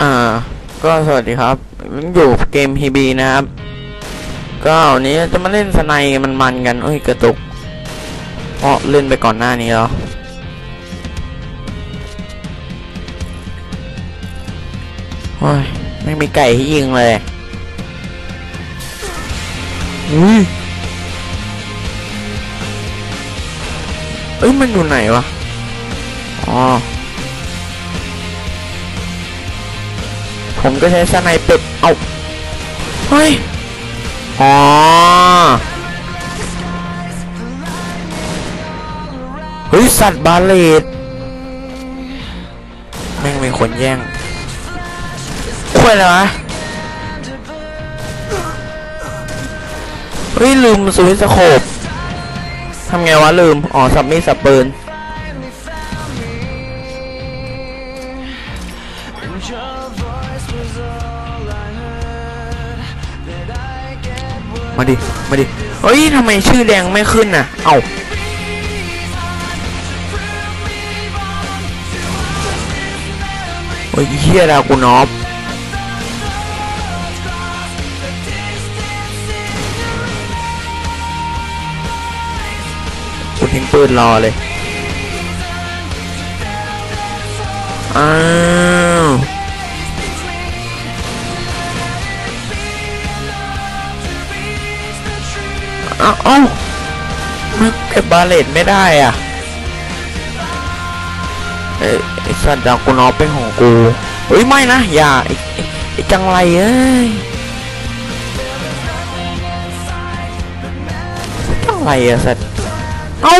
อ่า ก็สวัสดีครับอยู่เกมฮีบีนะครับ ก็วันนี้จะมาเล่นสไนมันมันๆกันเอ้ยกระตุกเพราะเล่นไปก่อนหน้านี้แล้วโอ้ยไม่มีไก่ให้ยิงเลยอุ้ยเอ้ยมันอยู่ไหนวะ อ๋อ ผมก็ใช้สไนเปอร์เอาเฮ้ยอ๋อเฮ้ยสัตว์บาเลตแม่งเป็นคนแย่งคุยอะไรวะเฮ้ยลืมสวิตช์สโคปทำไงวะลืม อ๋อ สับมีสับปืน มาดิ มาดิ เฮ้ยทำไมชื่อแดงไม่ขึ้นน่ะ เอ้าโอ้ยเฮียดาวกูนอฟกูทิ้งปืนรอเลย อ้า วอ้าวเอ้ามันเก็บบาเลตไม่ได้อะเอ้ไอ้สัตว์ดาวกูนอเป็นของกูเฮ้ยไม่นะอย่าไอ้จังไรเอ้ยจังไรอะสัตว์เอ้า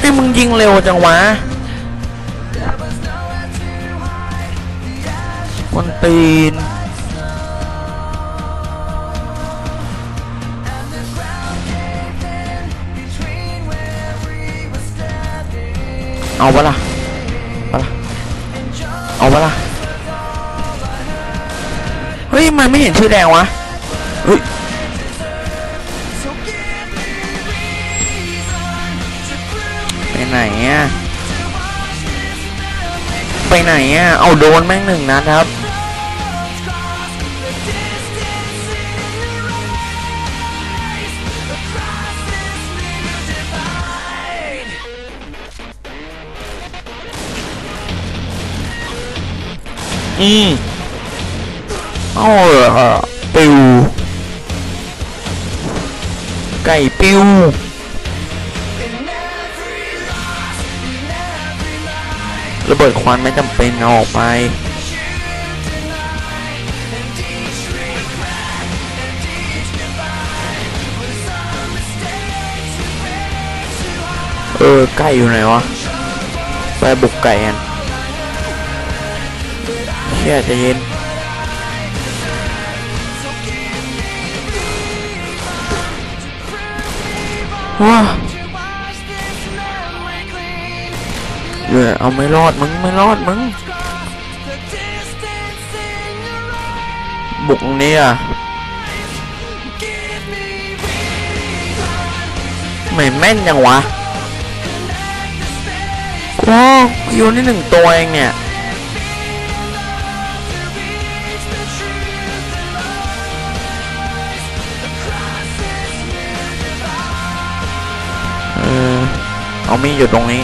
ให้มึงยิงเร็วจังวะคนตีน เอาปะล่ะปะล่ะเอาปะล่ะเฮ้ยมันไม่เห็นชื่อแดงวะเฮ้ยไปไหนอะไปไหนอะเอาโดนแม่งหนึ่งนัดครับ อืมเอาเหรอปิวไก่ปิวระเบิดควันไม่จำเป็นเอาออกไปเออไก่อยู่ไหนวะไปบุกไก่กัน เชี่ยใจะเย็นว้าเดี๋ยวเอาไม่รอดมึงไม่รอดมึงบุกตรงนี้อะไม่แม่นยังวะโอ้อยู่นี่หนึ่งตัวเองเนี่ย เอามีอยู่ตรงนี้